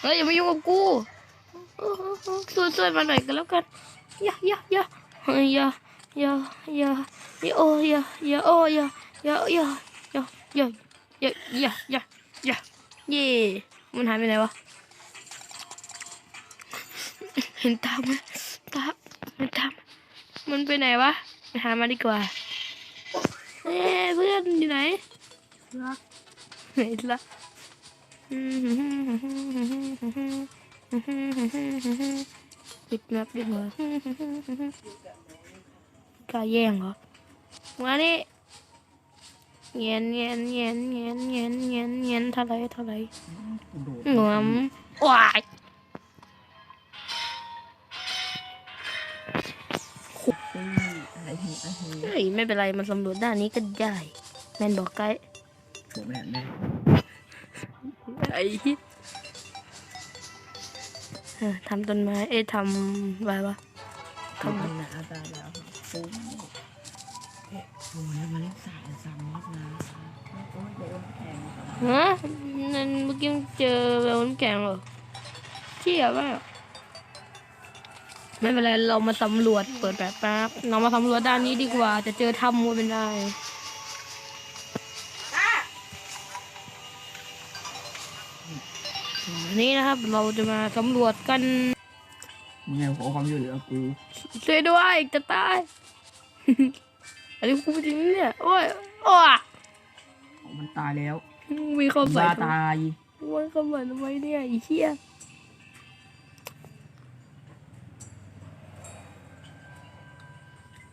เฮ้ยอย่ามายุ่งกับกูช่วยช่วยมาหน่อยกันแล้วกันอย่าอย่าอย่าเฮ้ยอย่าอย่าอย่าอย่าโอ้อย่าอย่าโอ้อย่าอย่าอย่าอย่าอย่าอย่าอย่าอย่าอย่าเย่มันหายไปไหนวะเห็นตามไหมตามมันตามมันไปไหนวะไปหามาดีกว่าเอ้ยเพื่อนอยู่ไหนรักไหนละ ปิดแมปดีกว่ากล้าแย่งเหรอมานี่เงียนเงียนเงียนเงียนเงียนเงียนเงียนท่าไรเท่าไรกูโดดหนวมว้ายเฮ้ยไม่เป็นไร มันสำรวจด้านนี้ก็ได้ แมนบอกไกด์ผมแบบนี้ไอ้ เหี้ยเออทำต้นไม้ เอ้ยทำอะไรวะทำไมนะอาจารย์แล้วปุ้มเอ๊ะโอ้ยมันเล่นสายซ้ำมากนะโอ้ยโดนแทงฮะนั่นเมื่อกี้มึงเจอแววน้ำแข็งเหรอเชี่ยมากไม่เป็นไร เรามาสำรวจเปิดแบบแป๊บเรามาสำรวจด้านนี้ดีกว่า จะเจอถ้ำมูเป็นได้ นี่นะครับ เราจะมาสำรวจกันมึงไงขอความช่วยเหลือกูช่วยด้วยจะตายอันนี้พูดจริงเนี่ยโอ้ยโอ้ยมันตายแล้วมีเข้าใส่บ้าทำไมตายมันเข้าใส่ทำไมเนี่ยไอ้เหี้ย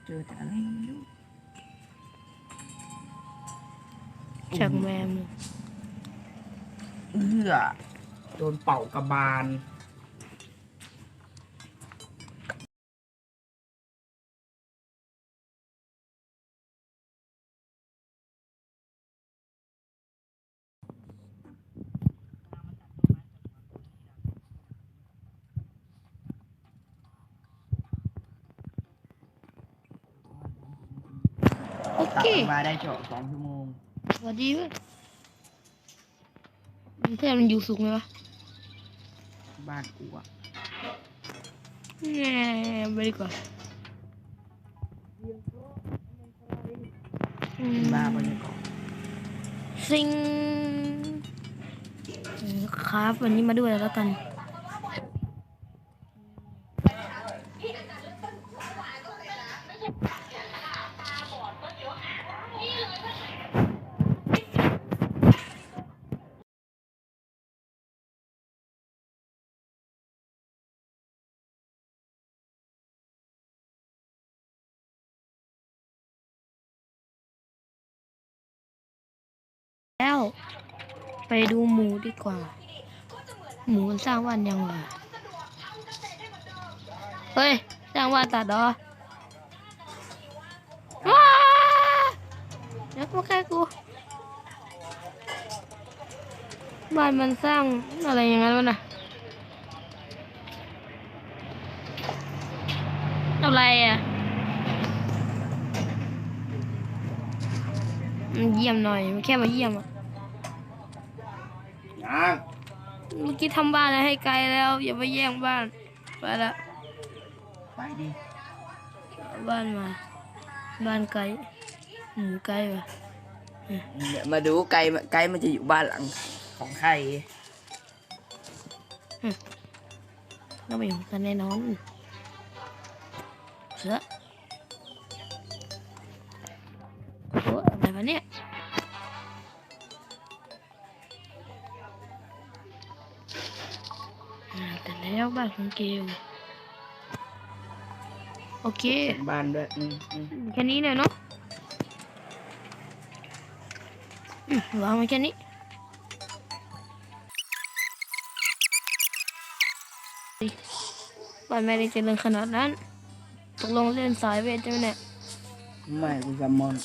เจอแต่อะไรก็ไม่รู้จากแมม เอื้อโดนเป่ากระบาลโอตัดเคมาได้เจาะสองชั่วโมง สวัสดีเว้ย มันแทนมันอยู่สูงไหมวะบ้านกูอะแง่ไปดีกว่าอืมบ้าไปเลยก่อนซิงเออครับวันนี้มาด้วยแล้วกัน ไปดูหมูดีกว่า หมูสร้างบ้านยังวะเฮ้ยสร้างบ้านตัดเหรอว้าเดี๋ยวมาใกล้กู บ้านมันสร้างอะไรอย่างนั้นวะนะอะไรอะเยี่ยมหน่อย มันแค่มาเยี่ยมอะ ยังเมื่อกี้ทำบ้านอะไรให้ไกลแล้ว อย่าไปแย่งบ้านไปละไปดิเอาบ้านมา บ้านไกลหมูไกลวะเดี๋ยวมาดูไก่ไก่มันจะอยู่บ้านหลังของใครต้องไปอยู่กันแน่นอนเสือโอ้อะไรวะเนี่ย แต่แล้วบ้านของเกลโอเคบ้านด้วยอืมอืมแค่นี้เลยเนาะอืมวางไว้แค่นี้บ้านไม่ได้เจริญขนาดนั้นตกลงเล่นสายเวทใช่ไหมเนี่ยไม่กูจะมอน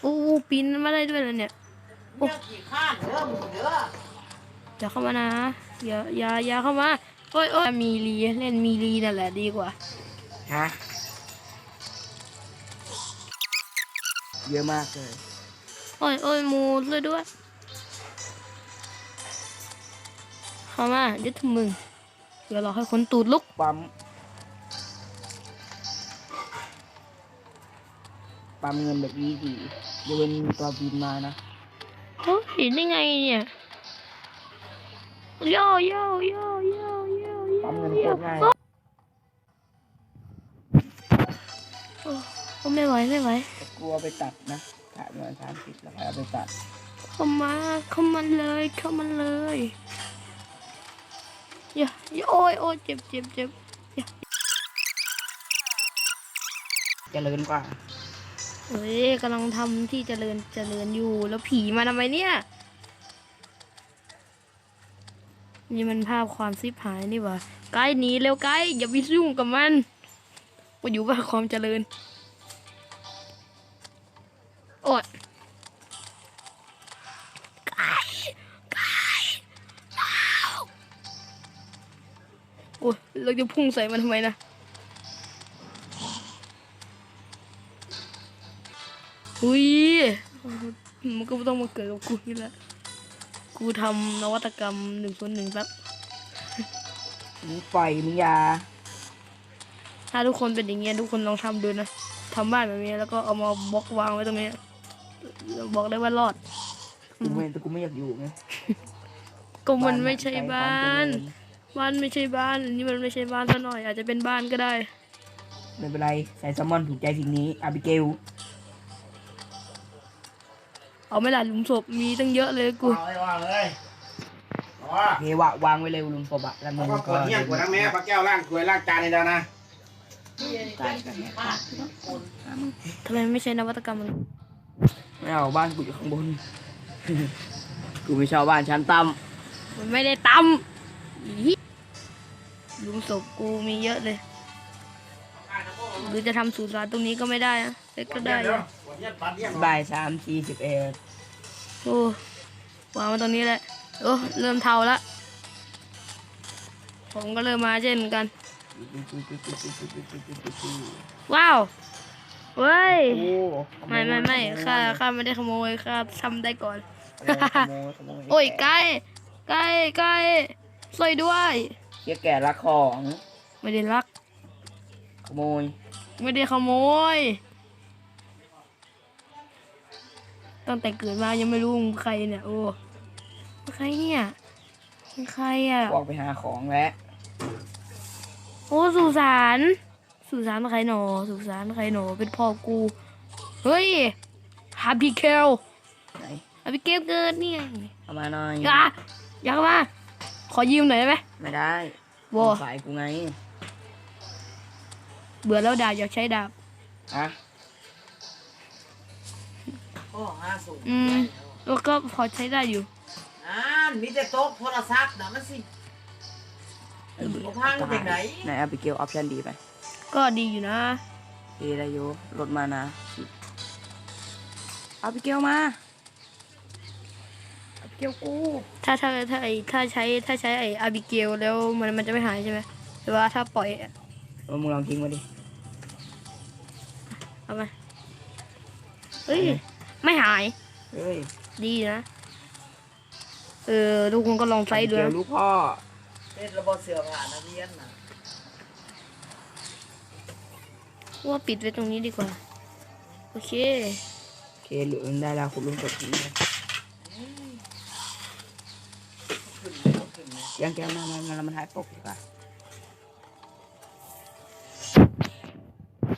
โอ้ปีนมาได้ด้วยเลยเนี่ยเลือกกี่ข้างเด้อมึงเด้ออย่าเข้ามานะอย่าอย่าอย่าเข้ามาโอ้ยโอ้ยมีรีเล่นมีรีนั่นแหละดีกว่าฮะเยอะมากเลยโอ้ยโอ้ยหมูเลยด้วยเข้ามาเดี๋ยวถึงมึงเดี๋ยวรอให้คนตูดลุกปั๊ม ปั๊มเงินแบบนี้ดีเดี๋ยวมันมีตัวบินมานะเฮ้ยเห็นได้ไงเนี่ยโย่โย่โย่โย่โย่โย่ปั๊มเงินโคตรง่ายโอ้โอ้ไม่ไหวไม่ไหวแต่กลัวไปตัดนะถ่ายเงินสามสิบแล้วก็เอาไปตัด เข้ามาเข้ามาเลยเข้ามาเลยอย่าอย่าโอ้ยโอ้ยเจ็บเจ็บเจ็บเจริญกว่า เฮ้ยกำลังทำที่เจริญเจริญอยู่แล้วผีมาทำไมเนี่ย นี่มันภาพความซิบหายนี่ว่ไกด์หนีเร็วไกด์อย่าไปยุ่งกับมันว่าอยู่บ้านความเจริญโอ๊ยไกด์ไกด์เอาโอ้ยเราจะพุ่งใส่มันทำไมนะ อุ้ยมันก็ต้องมาเกิดกับกูนี่แหละกูทำนวัตกรรมหนึ่งส่วนหนึ่งแป๊บมึงปล่อยมึงอยา ถ้าทุกคนเป็นอย่างเงี้ยทุกคนลองทำดูนะทำบ้านแบบนี้แล้วก็เอามาบล็อกวางไว้ตรงนี้ บอกได้ว่ารอด กูไม่แต่กูไม่อยากอยู่ไงก็มันไม่ใช่ใจควบ้ามเจนริญบ้านไม่ใช่บ้านอันนี่มันไม่ใช่บ้านซะหน่อย อาจจะเป็นบ้านก็ได้ ไม่เป็นไร ใส่แซลมอนถูกใจสิ่งนี้อาบิเกล เอาไม่ละหลุมศพมีตั้งเยอะเลยกูวางเลยวางเลยอ๋อโอเควะวางไว้เร็วลุงศพอะแล้วมึแล้วงก็กก็ดเนี่ยกดทั้งแม่ปลาแก้วล่างถ้วยล่างจานนี่แล้วนะตายกันเนี่ยทำไมไม่ใช่นวัตกรรมมันไม่เอาบ้านกูอยู่ข้างบน กูไม่ชอบบ้านชั้นต่มันไม่ได้ตำอีหลุมศพกูมีเยอะเลย หรือจะทำสูตรสารตรงนี้ก็ไม่ได้นะแต่ก็ได้อยู่กดเนี่ยปัดเนี่ยำ บ่ายสามสี่สิบเอ็ดโอ้วางมาตรงนี้แหละ โอ้เริ่มเทาละ ผมก็เริ่มมาเช่นกัน ว้าวเว้ยโอ้ไม่ไม่ไม่ข้าข้าไม่ได้ขโมยข้าทำได้ก่อนขโมยขโมยโอ้ยไก่ไก่ไก่ช่วยด้วยเชี่ยแก่รักของ ไม่ได้รัก ขโมย ไม่ได้ขโมย ตั้งแต่เกิดมายังไม่รู้มึงใครเนี่ย โอ้ใครเนี่ยมึงใครอะออกไปหาของแล้วโอ้สุสานสุสานใครหนอสุสานใครหนอเป็นพ่อกู เฮ้ยฮาบิเกลไหนฮาบิเกลเกิดนี่ไงเอามาหน่อยอย่าอย่าเข้ามา ขอยืมหน่อยได้ไหมไม่ได้โว้สายกูไง เบื่อแล้วดาบอยากใช้ดาบอะ โอ้ห้าสูงอืม แล้วก็พอใช้ได้อยู่ อ่านมีแต่โต๊ะโทรศัพท์นะมันสิ เอาพังจากไหน ไหนอาบิเกลออปชั่นดีไปก็ดีอยู่นะ ดีได้อยู่ลดมานะอาบิเกลมาอาบิเกลกูถ้าถ้าถ้าไอถ้าใช้ถ้าใช้ไออาบิเกลแล้วมันมันจะไม่หายใช่ไหมหรือว่าถ้าปล่อยอะเออมึงลองทิ้งมาดิเอามาเฮ้ย ไม่หาย เฮ้ยดีนะ เออ ทุกคนก็ลองใช้ดูเกลนะลูกพ่อเป็นระบบเสือผ่านนักเรียนนะว่าปิดไว้ตรงนี้ดีกว่า โอเค โอเคเหลือได้แล้วคุณลุงกดทิ้งเลยยังแก้วมามามาเรามาถ่ายปกดีกว่า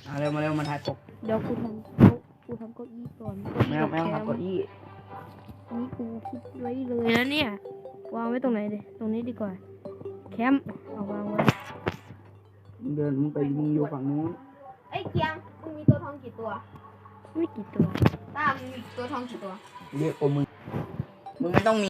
เอาเร็วมาเร็วมาถ่ายปก เดี๋ยวกูทำโต๊ะกู ทำเก้าอี้ก่อนไม่เอาไม่เอาแคทำเก้าอี้นี่กูคิดไว้เลยนะเนี่ยวางไว้ตรงไหนดีตรงนี้ดีกว่า แคมป์เอาวางไว้มึงเดินมึงไปมึงอยู่ฝั่งนู้นไอ้ยเกียงมึงมีตัวทองกี่ตัวไม่กี่ตัวต้ามึงมีตัวทองกี่ตัวเรียกโอมึงมึงไม่ต้องมี